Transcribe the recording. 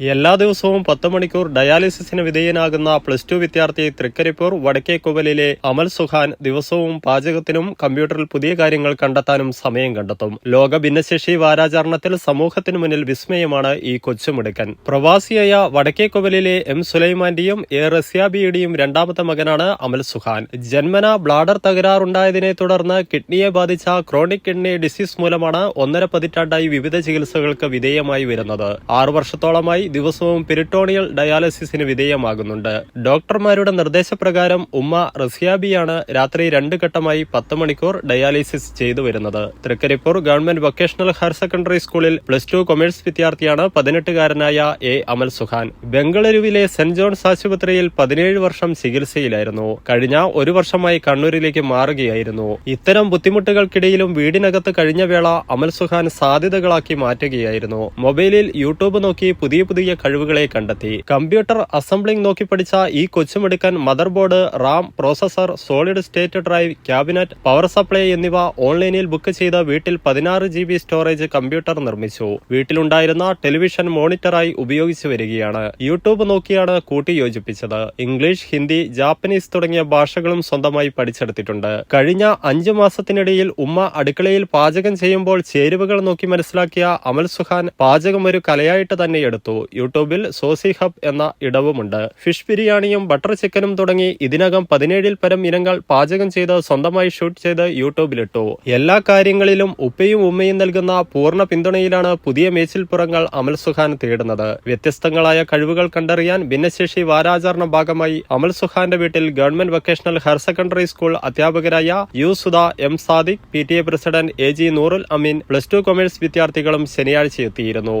എല്ലാ ദിവസവും പത്ത് മണിക്കൂർ ഡയാലിസിസിന് വിധേയനാകുന്ന പ്ലസ് ടു വിദ്യാർത്ഥി തൃക്കരിപ്പൂർ വടക്കേക്കുവലിലെ അമൽ സുഹാൻ ദിവസവും പാചകത്തിനും കമ്പ്യൂട്ടറിൽ പുതിയ കാര്യങ്ങൾ കണ്ടെത്താനും സമയം കണ്ടെത്തും. ലോക ഭിന്നശേഷി വാരാചരണത്തിൽ സമൂഹത്തിനു മുന്നിൽ വിസ്മയമാണ് ഈ കൊച്ചുമിടുക്കൻ. പ്രവാസിയായ വടക്കേക്കുവലിലെ എം സുലൈമാന്റെയും എ റസ്യാബിയുടെയും രണ്ടാമത്തെ മകനാണ് അമൽ സുഹാൻ ജന്മന ബ്ലാഡർ തകരാറുണ്ടായതിനെ തുടർന്ന് കിഡ്നിയെ ബാധിച്ച ക്രോണിക് കിഡ്നി ഡിസീസ് മൂലമാണ് ഒന്നര പതിറ്റാണ്ടായി വിവിധ ചികിത്സകൾക്ക് വിധേയമായി വരുന്നത്. ആറു വർഷത്തോളമായി ദിവസവും പെരിട്ടോണിയൽ ഡയാലിസിസിന് വിധേയമാകുന്നുണ്ട്. ഡോക്ടർമാരുടെ നിർദ്ദേശപ്രകാരം ഉമ്മ റസിയാബിയാണ് രാത്രി രണ്ട് ഘട്ടമായി പത്ത് മണിക്കൂർ ഡയാലിസിസ് ചെയ്തു വരുന്നത്. Thrikaripur government vocational higher secondary സ്കൂളിൽ പ്ലസ് ടു കൊമേഴ്സ് വിദ്യാർത്ഥിയാണ് പതിനെട്ടുകാരനായ എ അമൽ സുഖാൻ ബംഗളൂരുവിലെ സെന്റ് ജോൺസ് ആശുപത്രിയിൽ പതിനേഴ് വർഷം ചികിത്സയിലായിരുന്നു. കഴിഞ്ഞ ഒരു വർഷമായി കണ്ണൂരിലേക്ക് മാറുകയായിരുന്നു. ഇത്തരം ബുദ്ധിമുട്ടുകൾക്കിടയിലും വീടിനകത്ത് കഴിഞ്ഞ വേള അമൽ സുഖാൻ സാധ്യതകളാക്കി മാറ്റുകയായിരുന്നു. മൊബൈലിൽ യൂട്യൂബ് നോക്കി പുതിയ പുതിയ കഴിവുകളെ കണ്ടെത്തി. കമ്പ്യൂട്ടർ അസംബ്ലിംഗ് നോക്കി പഠിച്ച ഈ കൊച്ചുമെടുക്കൻ mother board RAM processor solid state drive cabinet power supply എന്നിവ ഓൺലൈനിൽ ബുക്ക് ചെയ്ത് വീട്ടിൽ പതിനാറ് ജി ബി സ്റ്റോറേജ് കമ്പ്യൂട്ടർ നിർമ്മിച്ചു. വീട്ടിലുണ്ടായിരുന്ന ടെലിവിഷൻ മോണിറ്ററായി ഉപയോഗിച്ചു വരികയാണ്. യൂട്യൂബ് നോക്കിയാണ് കൂട്ടിയോജിപ്പിച്ചത് ഇംഗ്ലീഷ് ഹിന്ദി ജാപ്പനീസ് തുടങ്ങിയ ഭാഷകളും സ്വന്തമായി പഠിച്ചെടുത്തിട്ടുണ്ട്. കഴിഞ്ഞ അഞ്ചു മാസത്തിനിടയിൽ ഉമ്മ അടുക്കളയിൽ പാചകം ചെയ്യുമ്പോൾ ചേരുവകൾ നോക്കി മനസ്സിലാക്കിയ അമൽ സുഹാൻ പാചകം ഒരു കലയായിട്ട് തന്നെ എടുത്തു. യൂട്യൂബിൽ സോസി ഹബ് എന്ന ഇടവുമുണ്ട്. ഫിഷ് ബിരിയാണിയും ബട്ടർ ചിക്കനും തുടങ്ങി ഇതിനകം പതിനേഴിൽ പരം ഇനങ്ങൾ പാചകം ചെയ്ത് സ്വന്തമായി ഷൂട്ട് ചെയ്ത് യൂട്യൂബിലിട്ടു. എല്ലാ കാര്യങ്ങളിലും ഉപ്പയും ഉമ്മയും നൽകുന്ന പൂർണ പിന്തുണയിലാണ് പുതിയ മേച്ചിൽപ്പുറങ്ങൾ അമൽ സുഹാൻ തേടുന്നത്. വ്യത്യസ്തങ്ങളായ കഴിവുകൾ കണ്ടറിയാൻ ഭിന്നശേഷി വാരാചരണ ഭാഗമായി അമൽ സുഹാന്റെ വീട്ടിൽ government vocational higher secondary school അധ്യാപകരായ U Sudha M Sadiq P T A president A G Noorul Ameen plus two commerce വിദ്യാർത്ഥികളും ശനിയാഴ്ച എത്തിയിരുന്നു